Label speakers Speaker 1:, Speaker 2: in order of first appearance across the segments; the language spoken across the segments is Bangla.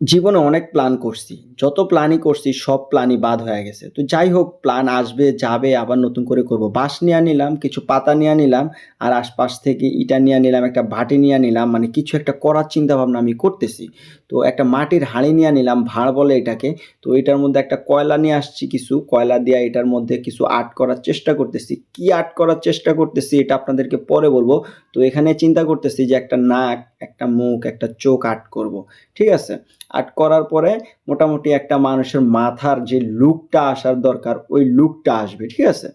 Speaker 1: জীবনে অনেক প্ল্যান করছি। যত প্ল্যানই করছি সব প্ল্যানই বাদ হয়ে গেছে। তো যাই হোক প্ল্যান আসবে, যাবে আবার নতুন করে করব। বাঁশ নিয়ে নিলাম, কিছু পাতা নিয়ে নিলাম আর আশপাশ থেকে ইটা নিয়ে নিলাম, একটা বাটি নিয়ে নিলাম। মানে কিছু একটা করার চিন্তাভাবনা আমি করতেছি। তো একটা মাটির হাঁড়ি নিয়ে নিলাম, ভাঁড় বলে এটাকে। তো এটার মধ্যে একটা কয়লা নিয়ে আসছি কিছু। কয়লা দিয়ে এটার মধ্যে কিছু আর্ট করার চেষ্টা করতেছি। কি আর্ট করার চেষ্টা করতেছি এটা আপনাদেরকে পরে বলব তো এখানে চিন্তা করতেছি যে একটা নাক, একটা মুখ, একটা চোখ আর্ট করব। ঠিক আছে? আর্ট করার পরে মোটামুটি একটা মানুষের মাথার যে লুকটা আসার দরকার ওই লুকটা আসবে। ঠিক আছে?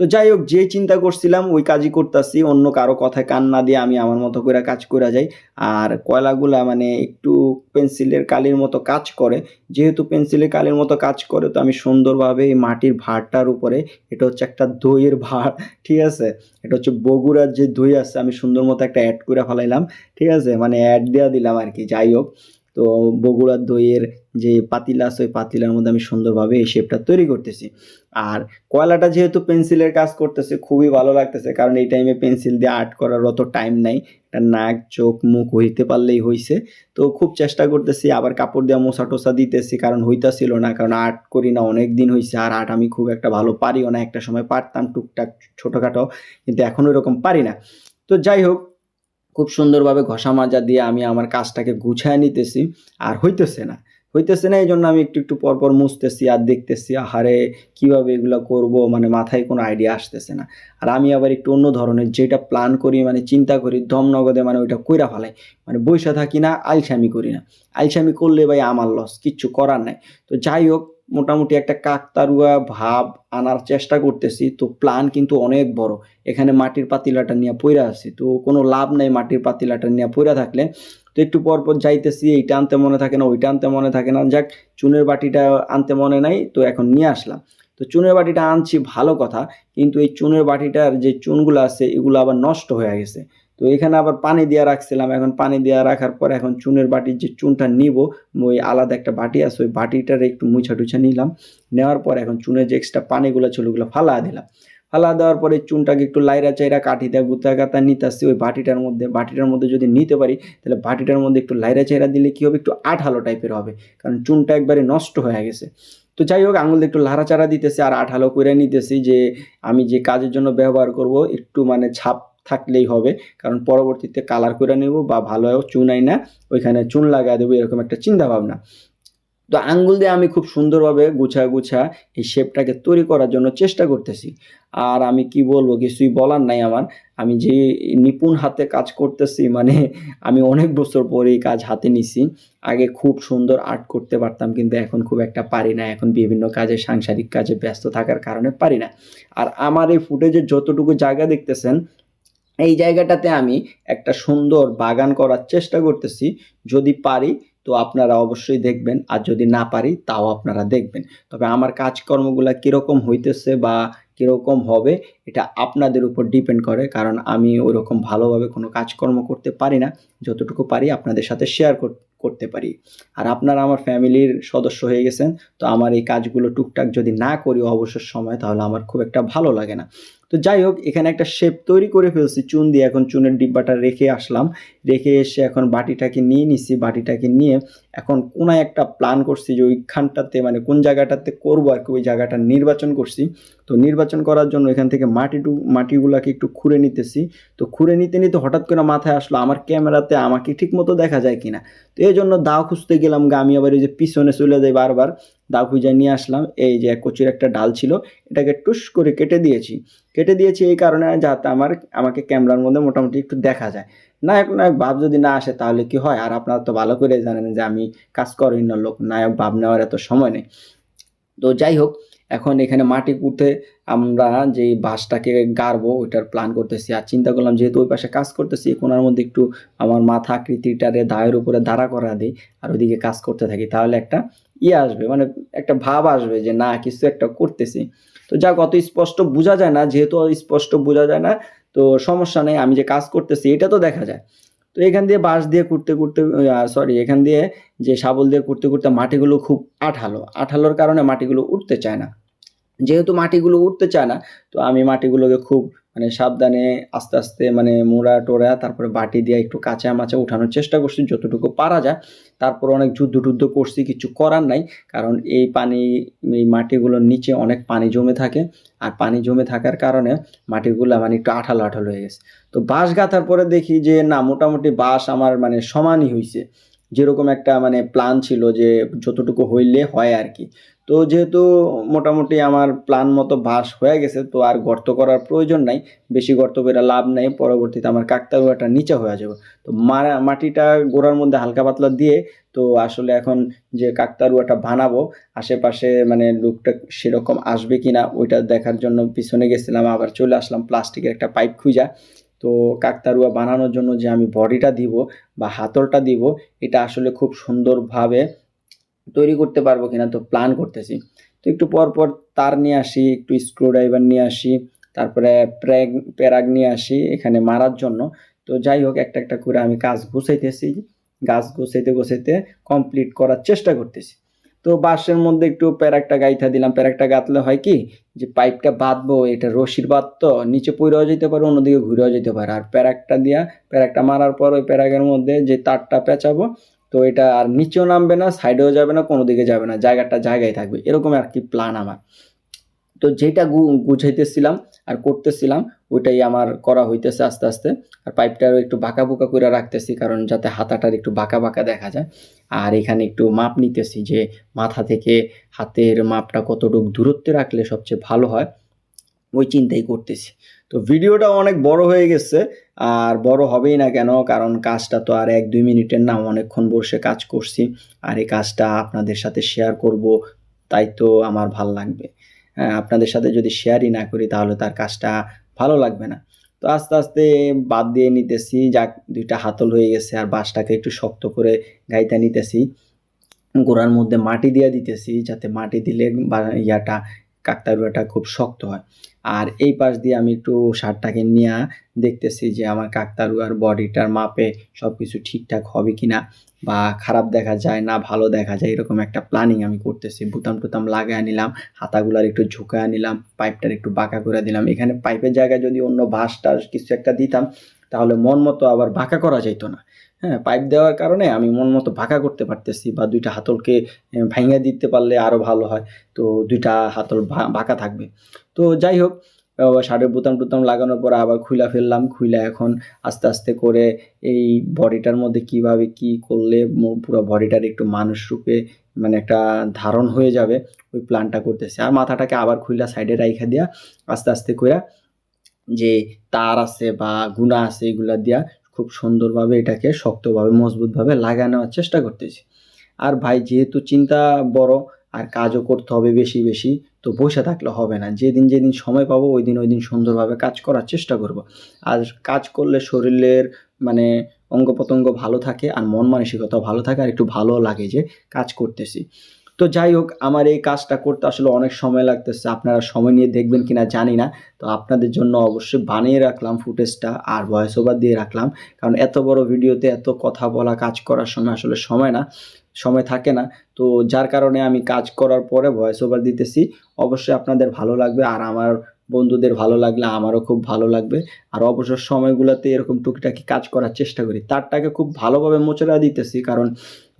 Speaker 1: তো যাই হোক, যে চিন্তা করছিলাম, ওই কাজই করতাছি। অন্য কারও কথায় কান না দিয়ে আমি আমার মতো করে কাজ কইরা যাই। আর কয়লাগুলা মানে একটু পেন্সিলের কালির মতো কাজ করে। যেহেতু পেন্সিলের কালির মতো কাজ করে, তো আমি সুন্দরভাবে এই মাটির ভাঁড়টার উপরে, এটা হচ্ছে একটা দইয়ের ভাঁড়। ঠিক আছে? এটা হচ্ছে বগুড়ার যে দই আছে, আমি সুন্দর মতো একটা অ্যাড করে ফেলাইলাম। ঠিক আছে? মানে অ্যাড দেওয়া দিলাম আর কি, যাই হোক। তো বগুড়ার দইয়ের যে পাতিলা আছে ওই পাতিলার মধ্যে আমি সুন্দরভাবে এই শেপটা তৈরি করতেছি। আর কয়লাটা যেহেতু পেন্সিলের কাজ করতেছে খুবই ভালো লাগতেছে। কারণ এই টাইমে পেন্সিল দিয়ে আর্ট করার অত টাইম নাই। একটা নাক, চোখ, মুখ হইতে পারলেই হইছে। তো খুব চেষ্টা করতেছি আবার কাপড় দিয়া মোছা-টোছা দিতেছি কারণ হইতাছিল না। কারণ আর্ট করি না অনেক দিন হইছে। আর আর্ট আমি খুব একটা ভালো পারিও না। একটা সময় পারতাম টুকটাক ছোটোখাটো কিন্তু এখন ওরকম পারি না। তো যাই হোক খুব সুন্দরভাবে ঘষা মাজা দিয়ে আমি আমার কাজটাকে গুছায় নিতেছি। আর হইতেছে না। হইতেছে না এই জন্য আমি একটু, একটু পর, পর মুছতেছি আর দেখতেছি আহারে! কীভাবে এগুলা করব মানে মাথায় কোনো আইডিয়া আসতেছে না। আর আমি আবার একটু অন্য ধরনের যেটা প্ল্যান করি মানে চিন্তা করি দম নগদে মানে ওইটা কইরা ফেলাই। মানে বইসা থাকি না, আলসামি করি না। আলসামি করলে ভাই আমার লস। কিচ্ছু করার নাই। তো যাই হোক মোটামুটি একটা কাকতারুয়া ভাব আনার চেষ্টা করতেছি। তো প্ল্যান কিন্তু অনেক বড়। এখানে মাটির পাতিলাটা নিয়ে পইড়া আছি। তো কোনো লাভ নাই মাটির পাতিলাটা নিয়ে পইড়া থাকলে। তো একটু পর, পর যাইতেছি এইটা আনতে মনে থাকে না, ওইটা আনতে মনে থাকে না। যাক চুনের বাটিটা আনতে মনে নাই তো এখন নিয়ে আসলাম। তো চুনের বাটিটা আনছি ভালো কথা। কিন্তু এই চুনের বাটিটার যে চুনগুলো আছে এগুলো আবার নষ্ট হয়ে গেছে। তো এখানে আবার পানি দিয়ে রাখছিলাম। এখন পানি দিয়া রাখার পর এখন চুনের বাটির যে চুনটা নিবো, ওই আলাদা একটা বাটি আছে, ওই বাটিটার একটু মুছা-টুছা নিলাম। নেওয়ার পর এখন চুনের যে এক্সট্রা পানিগুলো ছিল, ওগুলো ফালা দিলাম। ফালা দেওয়ার পরে চুনটাকে একটু লাইড়া-চাইড়া কাঠি দিয়া গুঁতা-গাঁথা নিতাছি, ওই বাটিটার মধ্যে। বাটিটার মধ্যে যদি নিতে পারি, তাহলে বাটিটার মধ্যে একটু লাইড়া-চাইড়া দিলে কী হবে একটু আঠালো টাইপের হবে। কারণ চুনটা একবারে নষ্ট হয়ে গেছে। তো যাই হোক, আঙুল একটু লাড়াচাড়া দিতেছি আর আঠালো করে নিতেছি যে, আমি যে কাজের জন্য ব্যবহার করব, একটু মানে ছাপ থাকলেই হবে। কারণ পরবর্তীতে কালার করে নিব বা ভালো চুন না ওইখানে চুন লাগায়া দেবো এরকম একটা চিন্তাভাবনা। তো আঙ্গুল দিয়ে আমি খুব সুন্দরভাবে গুছা, গুছা এই শেপটাকে তৈরি করার জন্য চেষ্টা করতেছি। আর আমি কি বলব কিছুই বলার নাই আমার। আমি যে নিপুণ হাতে কাজ করতেছি মানে আমি অনেক বছর পরে এই কাজ হাতে নিছি। আগে খুব সুন্দর আর্ট করতে পারতাম কিন্তু এখন খুব একটা পারি না। এখন বিভিন্ন কাজে সাংসারিক কাজে ব্যস্ত থাকার কারণে পারি না। আর আমার এই ফুটেজের যতটুকু জায়গা দেখতেছেন এই জায়গাটাতে আমি একটা সুন্দর বাগান করার চেষ্টা করতেছি। যদি পারি, তো আপনারা অবশ্যই দেখবেন। আর যদি না পারি, তাও আপনারা দেখবেন। তবে আমার কাজকর্মগুলো কীরকম হইতেছে বা কীরকম হবে, এটা আপনাদের উপর ডিপেন্ড করে। কারণ আমি ওরকম ভালোভাবে কোনো কাজকর্ম করতে পারি না। যতটুকু পারি আপনাদের সাথে শেয়ার কর করতে পারি। আর আপনারা আমার ফ্যামিলির সদস্য হয়ে গেছেন। তো আমার এই কাজগুলো টুকটাক যদি না করি অবসর সময় তাহলে আমার খুব একটা ভালো লাগে না। তো যাই হোক এখানে একটা শেপ তৈরি করে ফেলছি চুন দিয়ে। এখন চুনের ডিব্বাটা রেখে আসলাম। রেখে এসে এখন বাটিটাকে নিয়ে নিছি। বাটিটাকে নিয়ে এখন কোনায় একটা প্ল্যান করছি যে ওইখানটাতে মানে কোন জায়গাটাতে করব আরকি ওই জায়গাটা নির্বাচন করছি। তো নির্বাচন করার জন্য এখান থেকে মাটিটু মাটিগুলাকে একটু খুঁড়ে নিতেছি। তো খুঁড়ে নিতে, নিতে হঠাৎ করে মাথায় আসলো আমার ক্যামেরাতে আমাকে ঠিকমতো দেখা যায় কিনা। তো এজন্য দাও খুঁজতে গেলাম গা আমি আবার ওই যে পিছনে চলে যাই বারবার। দাও খুঁজে নিয়ে আসলাম। এই যে কচুর একটা ডাল ছিল এটাকে টুস করে কেটে দিয়েছি। কেটে দিয়েছি এই কারণে যাতে আমার আমাকে ক্যামেরার মধ্যে মোটামুটি একটু দেখা যায়। নায়ক, নায়ক ভাব যদি না আসে তাহলে কি হয়? আর আপনারা তো ভালো করেই জানেন যে আমি কাজকর্মহীন লোক। নায়ক ভাব নেওয়ার এত সময় নেই। তো যাই হোক এখন এখানে মাটি পুঁতে আমরা যেই বাঁশটাকে গাড়বো, ওইটার প্ল্যান করতেছি। আর চিন্তা করলাম যেহেতু ওই পাশে কাজ করতেছি, কোনার মধ্যে একটু আমার মাথা আকৃতিটারে দায়ের উপরে দাঁড়া করা দেই। আর ওইদিকে কাজ করতে থাকি। তাহলে একটা ইয়ে আসবে মানে একটা ভাব আসবে যে না, কিছু একটা করতেছি। তো যাক, অত স্পষ্ট বোঝা যায় না। যেহেতু স্পষ্ট বোঝা যায় না, তো সমস্যা নেই। আমি যে কাজ করতেছি, এটা তো দেখা যায়। তো এখান দিয়ে বাঁশ দিয়ে খুঁড়তে আ সরি এখান দিয়ে যে শাবল দিয়ে করতে করতে মাটিগুলো খুব আঠালো। আঠালোর কারণে মাটিগুলো উঠতে চায় না। যেহেতু মাটিগুলো উঠতে চায় না, তো আমি মাটিগুলোকে খুব মানে সাবধানে আস্তে আস্তে মানে মোড়া টোড়া, তারপরে বাটি দিয়ে একটু কাঁচা মাচা উঠানোর চেষ্টা করছি যতটুকু পারা যায়। তারপর অনেক যুদ্ধ টুদ্ধ করছি, কিছু করার নাই, কারণ এই পানি, এই মাটিগুলোর নিচে অনেক পানি জমে থাকে, আর পানি জমে থাকার কারণে মাটিগুলো মানে একটু আঠালো আঠালো হয়ে গেছে। তো বাঁশ গাঁথার পরে দেখি যে না, মোটামুটি বাঁশ আমার মানে সমানই হয়েছে যেরকম একটা মানে প্ল্যান ছিল যে যতটুকু হইলে হয় আর কি। তো যেহেতু মোটামুটি আমার প্ল্যান মতো ভাস হয়ে গেছে, তো আর গর্ত করার প্রয়োজন নাই। বেশি গর্ত করে লাভ নাই, পরবর্তীতে আমার কাকতারুয়াটা নিচে হয়ে যাবে। তো মারা, মাটিটা গোড়ার মধ্যে হালকা পাতলা দিয়ে, তো আসলে এখন যে কাকতারুয়াটা বানাবো, আশেপাশে মানে লুকটা সেরকম আসবে কি না ওইটা দেখার জন্য পিছনে গেছিলাম, আবার চলে আসলাম প্লাস্টিকের একটা পাইপ খুঁজা। তো কাকতারুয়া বানানোর জন্য যে আমি বডিটা দিব বা হাতলটা দিব, এটা আসলে খুব সুন্দরভাবে তৈরি করতে পারব কিনা তো প্ল্যান করতেছি। তো একটু পর পর তার নিয়ে আসি, একটু স্ক্রুড্রাইভার নিয়ে আসি, তারপরে প্র্যাগ প্যারাগ নিয়ে আসি, এখানে মারার জন্য। তো যাই হোক, একটা একটা করে আমি কাজ গুছাইতেছি, গাছ গুছাইতে গুছাইতে কমপ্লিট করার চেষ্টা করতেছি। তো বাঁশের মধ্যে একটু প্যারাকটা গাইথা দিলাম। প্যারাকটা গাঁথলে হয় কি? যে পাইপটা বাঁধবো, এটা রশির বাঁধ তো, নিচে পইরেও যেতে পারে, অন্যদিকে ঘুরেও যেতে পারে। আর প্যারাকটা দিয়া প্যারাকটা মারার পর ওই প্যারাকের মধ্যে যে তারটা পেঁচাবো তো এটা আর নিচেও নামবে না সাইডেও যাবে না, কোনো দিকে যাবে না, জায়গাটা জায়গায় থাকবে। এরকম আর কি প্ল্যান আমার। তো যেটা গুছাইতেছিলাম আর করতেছিলাম, ওইটাই আমার করা হইতেছে আস্তে আস্তে। আর পাইপটারও একটু বাঁকা বুকা করে রাখতেছি, কারণ যাতে হাতাটার একটু বাঁকা বাঁকা দেখা যায়। আর এখানে একটু মাপ নিতেছি যে মাথা থেকে হাতের মাপটা কতটুকু দূরত্বে রাখলে সবচেয়ে ভালো হয়, ওই চিন্তাই করতেছি। তো ভিডিওটা অনেক বড় হয়ে গেছে, আর বড় হবেই না কেন? কারণ কাজটা তো আর এক দুই মিনিটের না, অনেকক্ষণ বসে কাজ করছি, আর এই কাজটা আপনাদের সাথে শেয়ার করব, তাই তো আমার ভালো লাগবে। হ্যাঁ আপনাদের সাথে যদি শেয়ারই না করি, তাহলে তার কাজটা ভালো লাগবে না। তো আস্তে আস্তে বাদ দিয়ে নিতেছি, যাক, দুইটা হাতল হয়ে গেছে, আর বাঁশটাকে একটু শক্ত করে গাইতে নিতেছি। গোড়ার মধ্যে মাটি দিয়ে দিতেছি, যাতে মাটি দিলে ইয়াটা কাকতারুয়াটা খুব শক্ত হয়। আর এই পাশ দিয়ে আমি একটু শার্টটাকে নিয়ে দেখতেছি যে আমার কাকতারুয়ার বডিটার মাপে সব কিছু ঠিকঠাক হবে কি না বা খারাপ দেখা যায় না, ভালো দেখা যায়, এরকম একটা প্ল্যানিং আমি করতেছি। বুতাম টুতাম লাগায় নিলাম, হাতাগুলার একটু ঝুঁকায় নিলাম পাইপটার একটু বাঁকা করে দিলাম। এখানে পাইপের জায়গায় যদি অন্য টাস কিছু একটা দিতাম, তাহলে মন মতো আবার বাঁকা করা যেত না। হ্যাঁ পাইপ দেওয়ার কারণে আমি মন মতো বাঁকা করতে পারতেছি বা দুইটা হাতলকে ভাঙিয়ে দিতে পারলে আরও ভালো হয়। তো দুইটা হাতল বাঁকা থাকবে। তো যাই হোক শার্টের বোতাম টুতাম লাগানোর পর আবার খুইলা ফেললাম। খুইলা এখন আস্তে আস্তে করে এই বডিটার মধ্যে কীভাবে কি করলে পুরো বডিটার একটু মানুষ রূপে মানে একটা ধারণ হয়ে যাবে, ওই প্ল্যানটা করতেছে। আর মাথাটাকে আবার খুইলা সাইডে রাইখা দিয়া আস্তে আস্তে করে যে তার আছে বা গুণা আছে এগুলা দিয়া খুব সুন্দরভাবে এটাকে শক্তভাবে, মজবুতভাবে লাগায় নেওয়ার চেষ্টা করতেছি। আর ভাই, যেহেতু চিন্তা বড়, আর কাজও করতে হবে বেশি বেশি, তো বসে থাকলে হবে না। যেদিন যেদিন সময় পাবো, ওই দিন ওই দিন সুন্দরভাবে কাজ করার চেষ্টা করব। আর কাজ করলে শরীরের মানে অঙ্গ প্রত্যঙ্গ ভালো থাকে, আর মন মানসিকতাও ভালো থাকে, আর একটু ভালো লাগে যে কাজ করতেছি। তো যাই হোক, আমার এই কাজটা করতে আসলে অনেক সময় লাগতেছে। আপনারা সময় নিয়ে দেখবেন কিনা জানি না। তো আপনাদের জন্য অবশ্যই বানিয়ে রাখলাম ফুটেজটা আর ভয়েস ওভার দিয়ে রাখলাম। কারণ এত বড় ভিডিওতে এত কথা বলা, কাজ করার সময় আসলে সময় না, সময় থাকে না। তো যার কারণে আমি কাজ করার পরে ভয়েস ওভার দিতেছি। অবশ্যই আপনাদের ভালো লাগবে। আর আমার বন্ধুদের ভালো লাগলে আমারও খুব ভালো লাগবে। আর অবসর সময়গুলোতে এরকম টুকিটাকি কাজ করার চেষ্টা করি। তারটাকে খুব ভালোভাবে মোচড়া দিতেছি, কারণ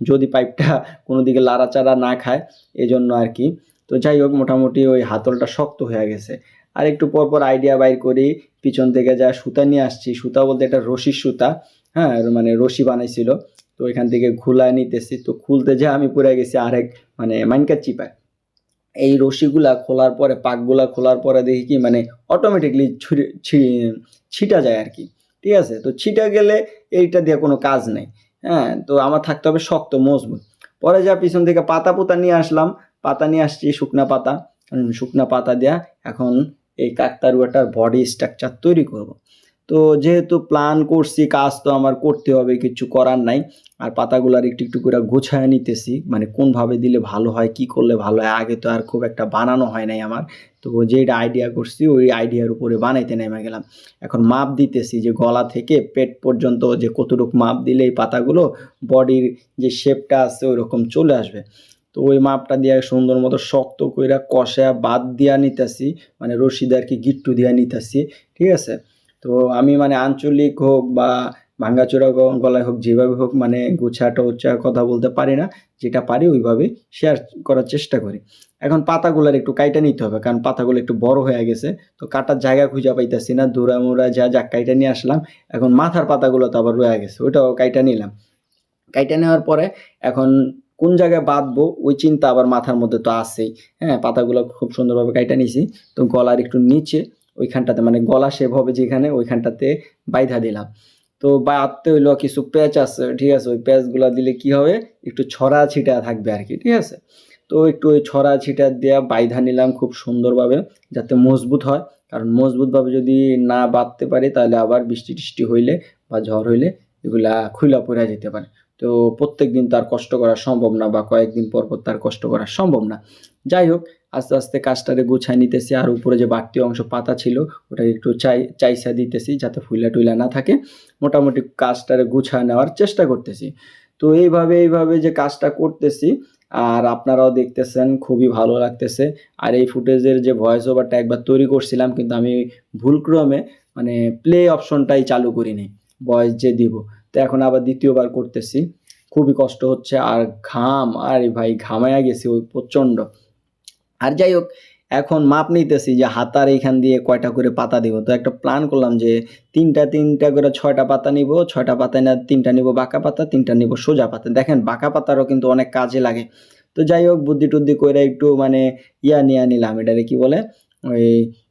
Speaker 1: যদি পাইপটা কোনো দিকে লাড়াচাড়া না খায়, এজন্য আর কি। তো যাই হোক, মোটামুটি ওই হাতলটা শক্ত হয়ে গেছে। আর একটু পর পর আইডিয়া বাইর করি, পিছন থেকে যা সুতা নিয়ে আসছি, সুতা বলতে একটা রশির সুতা হ্যাঁ মানে রশি বানাইছিল। তো এখান থেকে ঘুলায় নিতেছি। তো খুলতে যা আমি পড়ে গেছি আরেক মানে মাইনকার চিপায়। এই রশিগুলা খোলার পরে, পাকগুলা খোলার পরে দেখি কি মানে অটোমেটিকলি ছিটা যায় আর কি ঠিক আছে? তো ছিটা গেলে এইটা দিয়ে কোনো কাজ নেই। হ্যাঁ? তো আমার থাকতে হবে শক্ত, মজবুত। পরে যা পিছন থেকে পাতা পোতা নিয়ে আসলাম। পাতা নিয়ে আসছি শুকনা পাতা। শুকনা পাতা দেয়া এখন এই কাকতারুয়াটার বডি স্ট্রাকচার তৈরি করব। তো যেহেতু প্ল্যান করছি, কাজ তো আমার করতে হবে, কিছু করার নাই। আর পাতাগুলার একটু একটু করে গোছায় নিতেছি। মানে কোনভাবে দিলে ভালো হয়, কি করলে ভালো হয়, আগে তো আর খুব একটা বানানো হয় নাই আমার। তো যেটা আইডিয়া করছি, ওই আইডিয়ার উপরে বানাইতে নেমে গেলাম। এখন মাপ দিতেছি যে গলা থেকে পেট পর্যন্ত যে কতটুকু মাপ দিলে এই পাতাগুলো, বডির যে শেপটা আছে ওই রকম চলে আসবে। তো ওই মাপটা দিয়ে সুন্দর মতো শক্ত কইরা কষা বাদ দিয়া নিতেছি। মানে রশিদ আর কি গিট্টু দিয়া নিতেছি। ঠিক আছে? তো আমি মানে আঞ্চলিক হোক বা ভাঙ্গাচোরা গলায় হোক, যেভাবে হোক মানে গুছা টোচা কথা বলতে পারি না, যেটা পারি ওইভাবে শেয়ার করার চেষ্টা করি। এখন পাতাগুলোর একটু কাইটা নিতে হবে, কারণ পাতাগুলো একটু বড় হয়ে গেছে, তো কাটার জায়গা খুঁজে পাইতেছি না, দূরা মুড়া যা যা কাইটা নিয়ে আসলাম, এখন মাথার পাতাগুলো তো আবার রয়ে গেছে, ওইটাও কাইটা নিলাম। কাইটা নেওয়ার পরে এখন কোন জায়গায় বাঁধবো, ওই চিন্তা আবার মাথার মধ্যে তো আসেই হ্যাঁ পাতাগুলো খুব সুন্দরভাবে কাইটা নিছি, তো গলার একটু নিচে ওইখানটাতে মানে গলা শেভ হবে যেখানে, ওইখানটাতে বাইধা দিলাম। তো বাঁধতে হইল কিছু প্যাচ আছে, ঠিক আছে? ওই প্যাচগুলো দিলে কি হবে? একটু ছড়া ছিটা থাকবে আর কি ঠিক আছে? তো একটু ওই ছড়া ছিটা দেওয়া বাইধা নিলাম খুব সুন্দরভাবে, যাতে মজবুত হয়। কারণ মজবুতভাবে যদি না বাঁধতে পারি, তাহলে আবার বৃষ্টি টিষ্টি হইলে বা ঝড় হইলে এগুলা খুলা পড়ে যেতে পারে। তো প্রত্যেক দিন তার কষ্ট করা সম্ভব না বা কয়েকদিন পর পর তার কষ্ট করা সম্ভব না। যাই হোক, আস্তে আস্তে কাজটারে গুছাই নিতেছি। আর উপরে যে বাড়তি অংশ পাতা ছিল, ওটা একটু চাই, চাইসা দিতেছি যাতে ফুইলা টুইলা না থাকে। মোটামুটি কাজটারে গুছায় নেওয়ার চেষ্টা করতেছি। তো এইভাবে এইভাবে যে কাজটা করতেছি, আর আপনারাও দেখতেছেন, খুবই ভালো লাগতেছে। আর এই ফুটেজের যে ভয়েস ওভারটা একবার তৈরি করছিলাম, কিন্তু আমি ভুলক্রমে মানে প্লে অপশনটাই চালু করিনি। ভয়েস যে দিব। তো এখন আবার দ্বিতীয়বার করতেছি। খুবই কষ্ট হচ্ছে। আর ঘাম, আরে ভাই, ঘামায়া গেছি ওই প্রচণ্ড। আর যাই হোক, এখন মাপ নিতেছি যে হাতার এইখান দিয়ে কয়টা করে পাতা দিব। তো একটা প্ল্যান করলাম যে তিনটা তিনটা করে ছয়টা পাতা নিব। ছয়টা পাতা না, তিনটা নিব বাঁকা পাতা, তিনটা নিব সোজা পাতা। দেখেন, বাঁকা পাতারও কিন্তু অনেক কাজে লাগে। তো যাই হোক, বুদ্ধি টুদ্ধি করে একটু মানে ইয়া নিয়ে নিলাম। এটারে কি বলে? ওই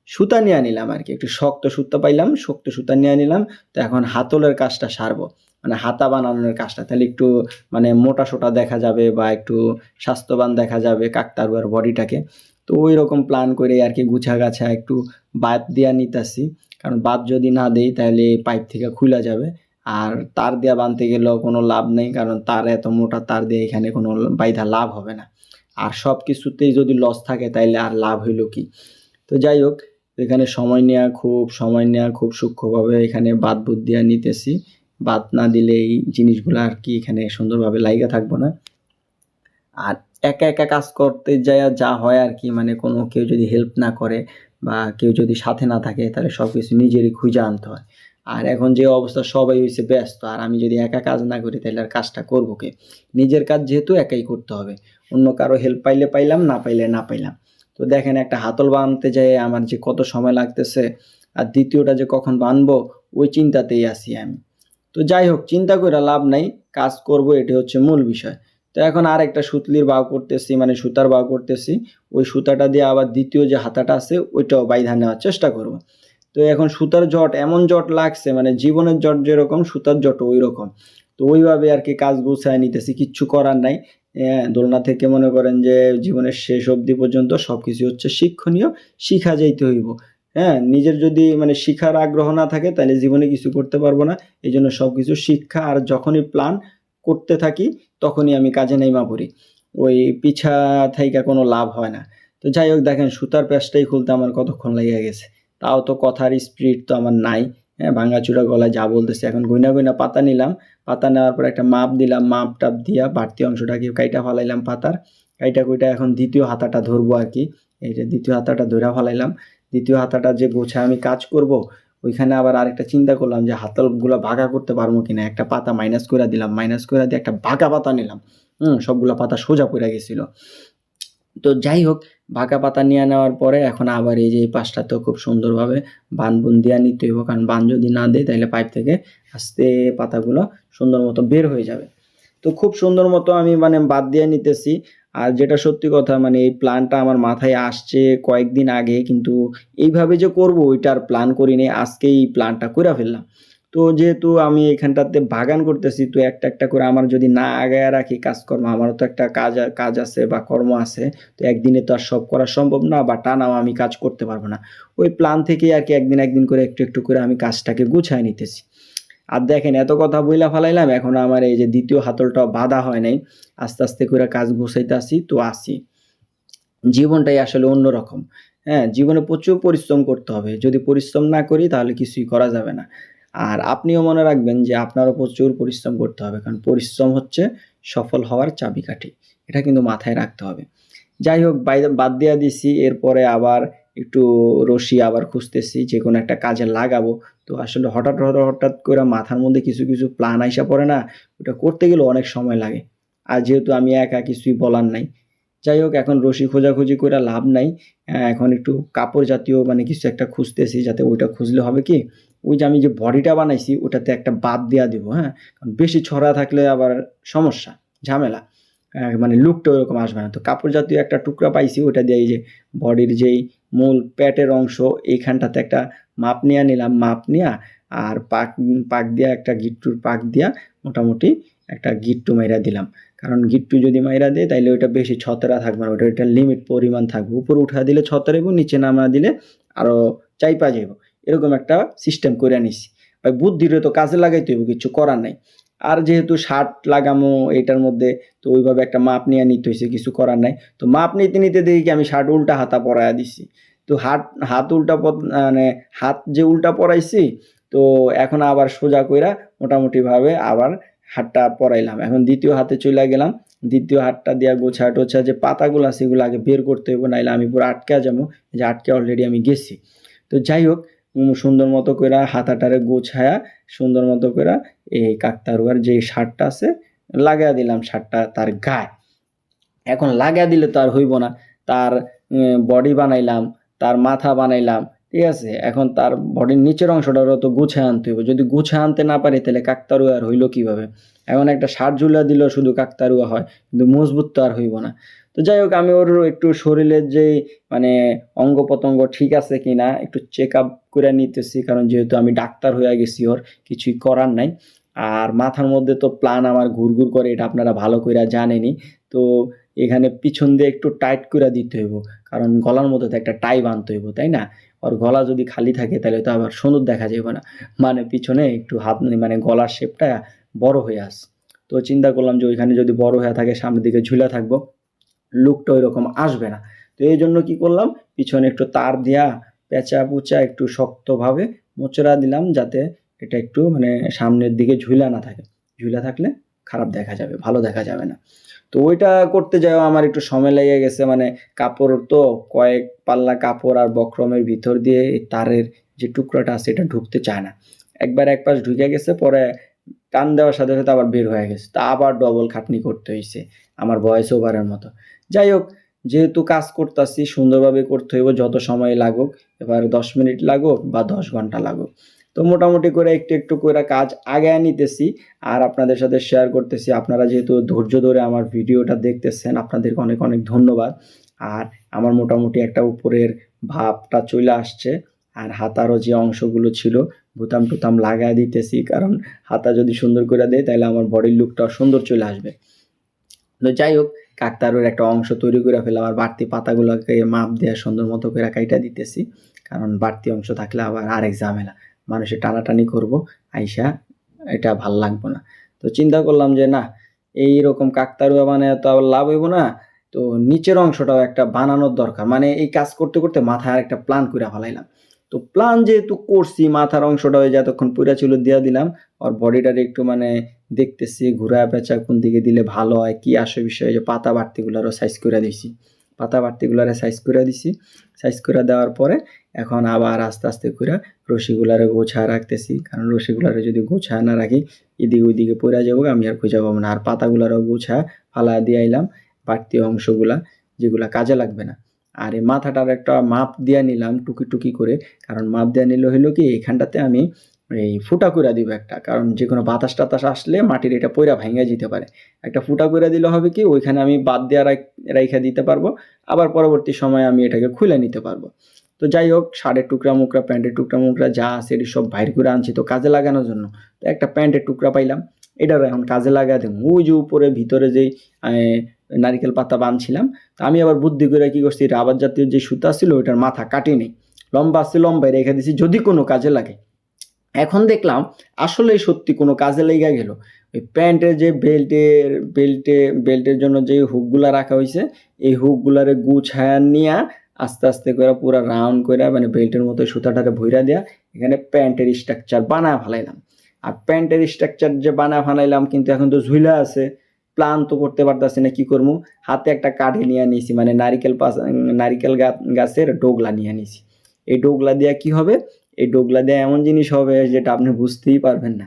Speaker 1: সুতা নিয়ে নিলাম আর কি একটু শক্ত সুতা পাইলাম, শক্ত সুতা নিয়ে নিলাম। তো এখন হাতলের কাজটা সারবো। মানে হাতা বানানোর কাজটা। তাহলে একটু মানে মোটা সোটা দেখা যাবে বা একটু স্বাস্থ্যবান দেখা যাবে কাকতারুয়ার বডিটাকে। তো ওই রকম প্ল্যান করে আর কি গুছা গাছা একটু বাদ দিয়া নিতেছি। কারণ বাদ যদি না দেই তাহলে পাইপ থেকে খুলে যাবে। আর তার দেওয়া বাঁধতে গেলেও কোনো লাভ নেই কারণ তার এত মোটা, তার দিয়ে এখানে কোনো বাইধা লাভ হবে না। আর সব কিছুতেই যদি লস থাকে তাইলে আর লাভ হইল কি? তো যাই হোক, এখানে সময় নেওয়া খুব সময় নেওয়া খুব সূক্ষ্মভাবে এখানে বাদ বুদ নিতেছি। বাদ না দিলে এই জিনিসগুলো আর কি এখানে সুন্দরভাবে লাইগা থাকব না। আর একা একা কাজ করতে যায় যা হয় আর কি মানে কোনো কেউ যদি হেল্প না করে বা কেউ যদি সাথে না থাকে, তাহলে সব কিছু নিজেরই খুঁজে আনতে হয়। আর এখন যে অবস্থা, সবাই হয়েছে ব্যস্ত, আর আমি যদি একা কাজ না করি, তাহলে আর কাজটা করব কে? নিজের কাজ যেহেতু একাই করতে হবে, অন্য কারও হেল্প পাইলে পাইলাম, না পাইলে না পাইলাম। তো দেখেন একটা হাতল বানতে যায় আমার যে কত সময় লাগতেছে, আর দ্বিতীয়টা যে কখন বানবো, ওই চিন্তাতেই আছি আমি। তো যাই হোক চিন্তা করে লাভ নাই, কাজ করব, এটি হচ্ছে মূল বিষয়। তো এখন আর একটা সুতলির বাউ করতেছি মানে সুতার বাউ করতেছি। ওই সুতাটা দিয়ে আবার দ্বিতীয় যে হাতাটা আছে, ওইটাও বাইধা নেওয়ার চেষ্টা করব। তো এখন সুতার জট, এমন জট লাগছে মানে জীবনের জট যেরকম, সুতার জট ওই রকম তো ওইভাবে আর কি কাজ গুছায় নিতেছি, কিচ্ছু করার নাই। দোলনা থেকে মনে করেন যে জীবনের শেষ অবধি পর্যন্ত সব কিছু হচ্ছে শিক্ষণীয়, শিখা যাইতে হইব। হ্যাঁ নিজের যদি মানে শিখার আগ্রহ না থাকে, তাহলে জীবনে কিছু করতে পারব না। এই জন্য সব কিছু শিক্ষা আর যখনই প্ল্যান করতে থাকি, তখনই আমি কাজে নেমা পড়ি। ওই পিছা থাইকা কোনো লাভ হয় না। তো যাই হোক, দেখেন সুতার প্যাচটাই খুলতে আমার কতক্ষণ লেগে গেছে। তাও তো কথার স্পিরিট তো আমার নাই। হ্যাঁ ভাঙাচুরা গলায় যা বলতেছে, এখন গইনা গইনা পাতা নিলাম। পাতা নেওয়ার পর একটা মাপ দিলাম, মাপ টাপ দিয়া বাড়তি অংশটাকে কাইটা ফালাইলাম পাতার। কাইটা কুইটা এখন দ্বিতীয় হাতাটা ধরবো আর কি। এই যে দ্বিতীয় হাতাটা ধরে ফালাইলাম। দ্বিতীয় হাতাটা যে গোছা আমি কাজ করব, ওইখানে আবার আরেকটা চিন্তা করলাম যে হাতলগুলো ভাগা করতে পারব কিনা। একটা পাতা মাইনাস করে দিলাম মাইনাস করে দিয়ে একটা ভাগা পাতা নিলাম। হুম, সবগুলো পাতা সোজা পড়ে গেছিল। তো যাই হোক, বাঁকা পাতা নিয়ে নেওয়ার পরে এখন আবার এই যে এই তো খুব সুন্দরভাবে বান বুন দেওয়া নিতে হইব, কারণ বান যদি না দেয় তাহলে পাইপ থেকে আস্তে পাতাগুলো সুন্দর মতো বের হয়ে যাবে। তো খুব সুন্দর মতো আমি মানে বাদ দিয়ে নিতেছি। আর যেটা সত্যি কথা মানে এই প্ল্যানটা আমার মাথায় আসছে কয়েকদিন আগে, কিন্তু এইভাবে যে করব ওইটার প্ল্যান করিনি আজকে এই প্ল্যানটা করে ফেললাম। তো যেহেতু আমি এখানটাতে বাগান করতেছি, তো একটা একটা করে আমার যদি না আগায় রাখি কাজকর্ম, আমারও তো একটা কাজ কাজ আছে বা কর্ম আছে, তো একদিনে তো আর সব করা সম্ভব না বা টানাও আমি কাজ করতে পারব না। ওই প্ল্যান থেকেই আর কি একদিন একদিন করে একটু একটু করে আমি কাজটাকে গুছায় নিতেছি। আর দেখেন, এত কথা বইলা ফেলাইলাম, এখন আমার এই যে দ্বিতীয় হাতলটা বাধা হয় নাই। আস্তে আস্তে করে কাজ গুছাইতে আসি, তো আসি। জীবনটাই আসলে অন্যরকম। হ্যাঁ জীবনে প্রচুর পরিশ্রম করতে হবে। যদি পরিশ্রম না করি, তাহলে কিছুই করা যাবে না। আর আপনিও মনে রাখবেন যে আপনারও প্রচুর পরিশ্রম করতে হবে, কারণ পরিশ্রম হচ্ছে সফল হওয়ার চাবিকাঠি। এটা কিন্তু মাথায় রাখতে হবে। যাই হোক বাদ দিয়া দিছি, এরপরে আবার একটু রশি আবার খুঁজতেছি যে কোনো একটা কাজে লাগাবো। তো আসলে হঠাৎ হঠাৎ হঠাৎ করে মাথার মধ্যে কিছু কিছু প্ল্যান আইসা পড়ে না, ওটা করতে গেলে অনেক সময় লাগে। আর যেহেতু আমি একা, কিছুই বলার নাই। যাই হোক, এখন রশি খোঁজাখুঁজি করে লাভ নাই। এখন একটু কাপড় জাতীয় মানে কিছু একটা খুঁজতেছি, যাতে ওইটা খুঁজলে হবে কি? ওই যে আমি যে বডিটা বানাইছি, ওটাতে একটা বাদ দেওয়া দিব হ্যাঁ? কারণ বেশি ছড়া থাকলে আবার সমস্যা, ঝামেলা। মানে লুকটা ওরকম আসবে না। তো কাপড় জাতীয় একটা টুকরা পাইছি, ওটা দিয়ে যে বডির যেই মূল প্যাটের অংশ, এইখানটাতে একটা মাপ নিয়ে নিলাম। মাপ নিয়া আর পাক পাক দিয়া একটা গিট্টুর পাক দিয়া মোটামুটি একটা গিট্টু মাইরা দিলাম। কারণ গিট্টু যদি মাইরা দেয়, তাইলে ওইটা বেশি ছতরা থাকবে না ওটা একটা লিমিট পরিমাণ থাকবে। উপরে উঠা দিলে ছতরাইব নিচে নামা দিলে আরও চাইপা যাইব। এরকম একটা সিস্টেম করে নিছি। ভাই, বুদ্ধিরে তো কাজে লাগাইতে হইব, কিছু করার নাই। আর যেহেতু শার্ট লাগামো এটার মধ্যে, তো ওইভাবে একটা মাপ নিয়ে নিতে হয়েছে কিছু করার নাই। তো মাপ নিতে নিতে দেখি কি আমি শার্ট উল্টা হাতা পরাইয়া দিছি। তো হাত হাত উল্টা মানে হাত যে উল্টা পরাইছি, তো এখন আবার সোজা কইরা মোটামুটিভাবে আবার হাতটা পরাইলাম। এখন দ্বিতীয় হাতে চলে গেলাম। দ্বিতীয় হাতটা দিয়া গোছা টোছা যে পাতাগুলো আছে, এগুলো আগে বের করতে হইব, নাইলে আমি পুরো আটকে যাব। যে আটকে অলরেডি আমি গেছি। তো যাই হোক সুন্দর মতো করে হাতাটারে গোছায়া সুন্দর মতো করে এই কাকতারুয়ার যে শার্টটা আছে লাগাই দিলাম শার্টটা তার গায়ে। এখন লাগাই দিলে তো আর হইব না। তার বডি বানাইলাম, তার মাথা বানাইলাম, ঠিক আছে? এখন তার বডির নিচের অংশটারও তো গুছে আনতে হইব। যদি গুছে আনতে না পারি, তাহলে কাকতারুয়া আর হইল কীভাবে? এখন একটা শার্ট ঝুলা দিলেও শুধু কাকতারুয়া হয়, কিন্তু মজবুত তো আর হইব না। তো যাই হোক, আমি ওর একটু শরীরের যে মানে অঙ্গ প্রত্যঙ্গ ঠিক আছে কি না একটু চেক আপ করে নিতেছি, কারণ যেহেতু আমি ডাক্তার হয়ে গেছি ওর, কিছুই করার নাই। আর মাথার মধ্যে তো প্ল্যান আমার ঘুরঘুর করে, এটা আপনারা ভালো করে জানেনই। তো এখানে পিছন দিয়ে একটু টাইট করে দিতে হইব, কারণ গলার মধ্যে তো একটা টাই বাঁধতে হইব, তাই না? আর গলা যদি খালি থাকে, তাহলে তো আবার সুন্দর দেখা যাবে না। মানে পিছনে একটু হাত মানে গলার শেপটা বড় হয়ে আস। তো চিন্তা করলাম যে ওইখানে যদি বড় হয়ে থাকে, সামনের দিকে ঝুলে থাকব। লুকটা ওই রকম আসবে না। তো এই জন্য কি করলাম, পিছনে একটু তার দিয়া পেঁচা পুচা একটু শক্তভাবে মোচড়া দিলাম যাতে এটা একটু মানে সামনের দিকে ঝুলা না থাকে। ঝুলা থাকলে খারাপ দেখা যাবে, ভালো দেখা যাবে না। তো ওইটা করতে যাও আমার একটু সময় লেগে গেছে মানে কাপড় তো কয়েক পাল্লা কাপড় আর বক্রমের ভিতর দিয়ে তারের যে টুকরাটা আছে এটা ঢুকতে চায় না। একবার এক পাশ ঢুকে গেছে, পরে টান দেওয়ার সাথে সাথে আবার বের হয়ে গেছে। তা আবার ডবল খাটনি করতে হয়েছে আমার ভয়েস ওভারের মতো। যাই হোক যেহেতু কাজ করতেছি, সুন্দরভাবে করতে হইব, যত সময় লাগুক, এবার দশ মিনিট লাগুক বা দশ ঘণ্টা লাগুক। তো মোটামুটি করে একটু একটু করে কাজ আগায় নিতেছি আর আপনাদের সাথে শেয়ার করতেছি। আপনারা যেহেতু ধৈর্য ধরে আমার ভিডিওটা দেখতেছেন, আপনাদেরকে অনেক অনেক ধন্যবাদ। আর আমার মোটামুটি একটা উপরের ভাবটা চলে আসছে আর হাতারও যে অংশগুলো ছিল, বুতাম টুতাম লাগায় দিতেছি। কারণ হাতা যদি সুন্দর করে দেয়, তাহলে আমার বডির লুকটা সুন্দর চলে আসবে। তো যাই হোক কাকতারুর একটা অংশ তৈরি করে ফেলে, আবার বাড়তি পাতাগুলোকে মাপ দেওয়া সুন্দর মতো করে কাইটা দিতেছি। কারণ বাড়তি অংশ থাকলে আবার আরেক ঝামেলা। মানুষে টানাটানি করব, আইসা এটা ভালো লাগবো না। তো চিন্তা করলাম যে, না, এই রকম কাকতারুয়া মানে তো আবার লাভ হইব না। তো নিচের অংশটাও একটা বানানোর দরকার। মানে এই কাজ করতে করতে মাথায় আর একটা প্ল্যান করে ফেলাইলাম। তো প্ল্যান যেহেতু করছি, মাথার অংশটা ওই যে এতক্ষণ পুরা চুলো দিয়ে দিলাম, আর বডিটার একটু মানে দেখতেছি, ঘুরা পেঁচা কোন দিকে দিলে ভালো হয়, কি আসে বিষয়ে যে পাতা বাড়তিগুলারও সাইজ করে দিয়েছি পাতা বাড়তিগুলারে সাইজ করে দিছি। সাইজ করে দেওয়ার পরে এখন আবার আস্তে আস্তে করে রশিগুলারে গোছা রাখতেছি। কারণ রশিগুলারে যদি গোছা না রাখি, এদিকে ওইদিকে পড়ে যাব, আমি আর খুঁজে পাবো না। আর পাতাগুলারও গোছা ফালা দিয়ে আইলাম, বাড়তি অংশগুলা যেগুলা কাজে লাগবে না। আর এই মাথাটার একটা মাপ দিয়ে নিলাম টুকি টুকি করে। কারণ মাপ দিয়ে নিলে হইল কি এখানটাতে আমি এই ফুটা করে দিব একটা। কারণ যে কোনো বাতাস টাতাস আসলে মাটির এটা পয়রা ভেঙে যেতে পারে। একটা ফুটা করে দিলে হবে কি, ওইখানে আমি বাদ দেওয়া রাইখা দিতে পারব। আবার পরবর্তী সময়ে আমি এটাকে খুলে নিতে পারব। তো যাই হোক শার্টের টুকরা মুকরা, প্যান্টের টুকরা মুকরা, যা আছে এটি সব বাইর করে আনছি তো কাজে লাগানোর জন্য। তো একটা প্যান্টের টুকরা পাইলাম। এটার এখন কাজে লাগা দেব ওই যে উপরে, ভিতরে যেই নারিকেল পাতা বাঁধছিলাম তো আমি আবার বুদ্ধি করে কি করছি রাবার জাতীয় যে সুতা ছিল, ওইটার মাথা কাটি নেই। লম্বা আছে, লম্বায় রেখে দিছি, যদি কোনো কাজে লাগে। এখন দেখলাম আসলেই সত্যি কোনো কাজে লেগে গেল। ওই প্যান্টের যে বেল্টের, বেল্টে, বেল্টের জন্য যে হুকগুলা রাখা হয়েছে এই হুকগুলারে গুছায়া নিয়া আস্তে আস্তে করে পুরো রাউন্ড করে মানে বেল্টের মতো সুতাটারে ভইরা দেয়া এখানে প্যান্টের স্ট্রাকচার বানা ফেলাইলাম। আর প্যান্টের স্ট্রাকচার যে বানা ফেলাইলাম, কিন্তু এখন তো ঝুলা আছে। প্ল্যান তো করতে পারতাছি না, কি করব হাতে একটা কাঠি নিয়ে নিয়েছি মানে নারিকেল পাস, নারিকেল গাছের ডোগলা নিয়ে নিয়েছি এই ডোগলা দিয়ে কি হবে? এই ডোগলা দিয়ে এমন জিনিস হবে যেটা আপনি বুঝতেই পারবেন না।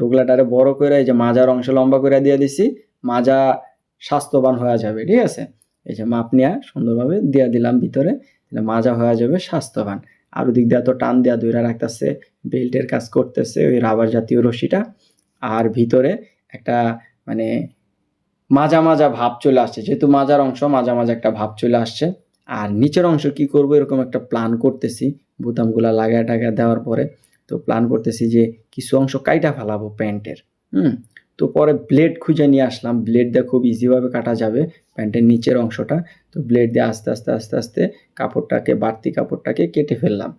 Speaker 1: ডোগলাটারে বড় করে এই যে মাজার অংশ লম্বা করে দিয়ে দিছি, মাজা স্বাস্থ্যবান হয়ে যাবে, ঠিক আছে? এই যে মাপ নেওয়া সুন্দরভাবে দিয়ে দিলাম ভিতরে মাজা হয়ে যাবে স্বাস্থ্যবান। আর ওদিক দিয়ে তো টান দেওয়া দইরা রাখতেছে, বেল্টের কাজ করতেছে ওই রাবার জাতীয় রশিটা। আর ভিতরে একটা মানে মাজা মাজা ভাব চলে আসছে। যেহেতু মাজার অংশ, মাজা মাজা একটা ভাব চলে আসছে। আর নিচের অংশ কি করব? এরকম একটা প্ল্যান করতেছি, বোতামগুলা লাগায় টাগা দেওয়ার পরে। তো প্ল্যান করতেছি যে কিছু অংশ কাইটা ফেলাবো প্যান্টের, হুম? তো পরে ব্লেড খুঁজে নিয়ে আসলাম। ব্লেড দিয়ে খুব ইজিভাবে কাটা যাবে প্যান্টের নিচের অংশটা। তো ব্লেড দিয়ে আস্তে আস্তে আস্তে আস্তে কাপড়টাকে, বাড়তি কাপড়টাকে কেটে ফেললাম।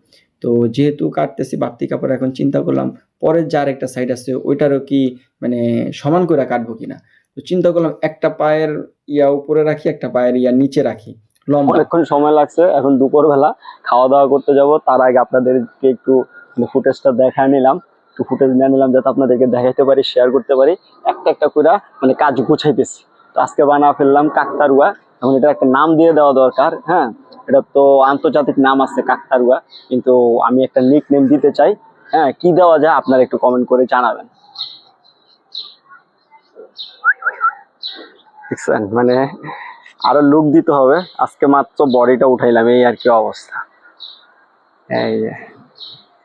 Speaker 1: তো যেহেতু কাটতেছি, বাড়তি কাপড়, এখন চিন্তা করলাম পরের যার একটা সাইড আছে, ওইটারও কি মানে সমান করে কাটবো কিনা? তো চিন্তা করলাম একটা পায়ের ইয়া উপরে রাখি, একটা পায়ের ইয়া নিচে রাখি, লম্বা।
Speaker 2: অনেকক্ষণ সময় লাগছে, এখন দুপুরবেলা খাওয়া দাওয়া করতে যাব। তার আগে আপনাদেরকে একটু ফুটেজটা দেখা নিলাম। একটু ফুটেজ নিয়ে নিলাম যাতে আপনাদেরকে দেখাইতে পারি শেয়ার করতে পারি। একটা একটা করে মানে কাজ গুছাইতেছি। তো আজকে বানা ফেললাম কাকতারুয়া। এখন এটা একটা নাম দিয়ে দেওয়া দরকার হ্যাঁ? এটা তো আন্তর্জাতিক নাম আছে কাকতারুয়া। কিন্তু আমি একটা নিক নেম দিতে চাই। হ্যাঁ কি দেওয়া যায় আপনারা একটু কমেন্ট করে জানাবেন। মানে আরও লুক দিতে হবে। আজকে মাত্র বডিটা উঠাইলাম, এই আর কি অবস্থা। এই